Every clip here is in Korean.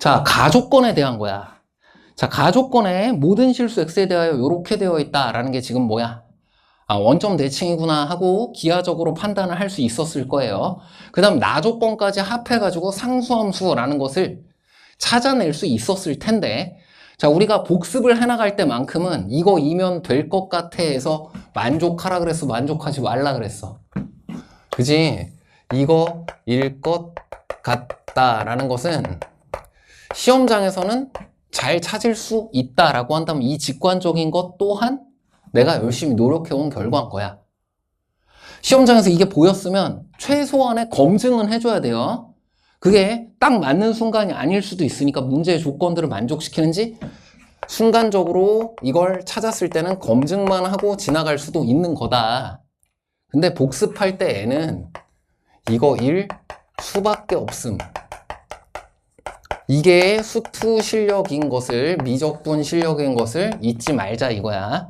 자, 가조건에 대한 거야. 자, 가조건에 모든 실수 x에 대하여 이렇게 되어 있다라는 게 지금 뭐야? 아, 원점 대칭이구나 하고 기하적으로 판단을 할 수 있었을 거예요. 그 다음 나조건까지 합해가지고 상수함수라는 것을 찾아낼 수 있었을 텐데 자, 우리가 복습을 해나갈 때만큼은 이거 이면 될 것 같아 해서 만족하라 그랬어, 만족하지 말라 그랬어. 그지? 이거 일 것 같다라는 것은 시험장에서는 잘 찾을 수 있다라고 한다면 이 직관적인 것 또한 내가 열심히 노력해온 결과인 거야. 시험장에서 이게 보였으면 최소한의 검증은 해줘야 돼요. 그게 딱 맞는 순간이 아닐 수도 있으니까 문제의 조건들을 만족시키는지 순간적으로 이걸 찾았을 때는 검증만 하고 지나갈 수도 있는 거다. 근데 복습할 때 애는 이거 1 수밖에 없음. 이게 수투 실력인 것을, 미적분 실력인 것을 잊지 말자 이거야.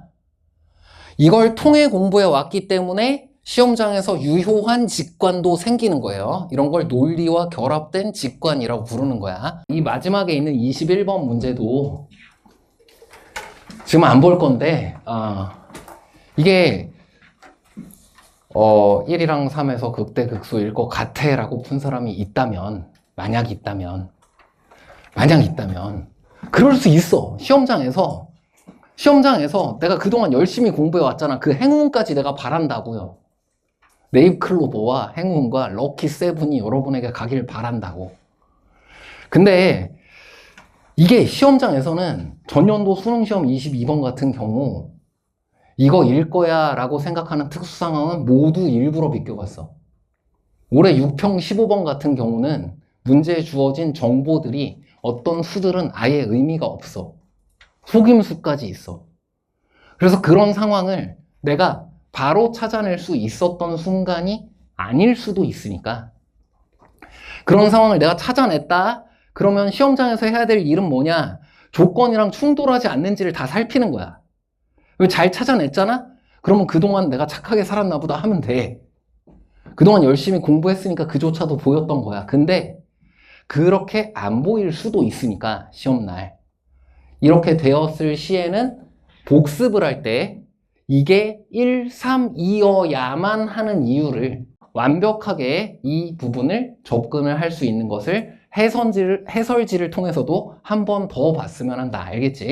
이걸 통해 공부해 왔기 때문에 시험장에서 유효한 직관도 생기는 거예요. 이런 걸 논리와 결합된 직관이라고 부르는 거야. 이 마지막에 있는 21번 문제도 지금 안 볼 건데, 아, 이게 어, 1이랑 3에서 극대극소일 것 같아 라고 푼 사람이 있다면, 만약 있다면, 만약 있다면, 그럴 수 있어. 시험장에서, 시험장에서 내가 그동안 열심히 공부해 왔잖아. 그 행운까지 내가 바란다고요. 네잎클로버와 행운과 럭키 세븐이 여러분에게 가길 바란다고. 근데 이게 시험장에서는 전년도 수능시험 22번 같은 경우 이거 일 거야 라고 생각하는 특수 상황은 모두 일부러 비껴갔어. 올해 6평 15번 같은 경우는 문제에 주어진 정보들이 어떤 수들은 아예 의미가 없어. 속임수까지 있어. 그래서 그런 상황을 내가 바로 찾아낼 수 있었던 순간이 아닐 수도 있으니까. 그런 상황을 내가 찾아냈다? 그러면 시험장에서 해야 될 일은 뭐냐? 조건이랑 충돌하지 않는지를 다 살피는 거야. 잘 찾아냈잖아? 그러면 그동안 내가 착하게 살았나 보다 하면 돼. 그동안 열심히 공부했으니까 그조차도 보였던 거야. 근데 그렇게 안 보일 수도 있으니까 시험날. 이렇게 되었을 시에는 복습을 할 때 이게 1, 3, 2여야만 하는 이유를 완벽하게 이 부분을 접근을 할 수 있는 것을 해설지를, 해설지를 통해서도 한 번 더 봤으면 한다. 알겠지?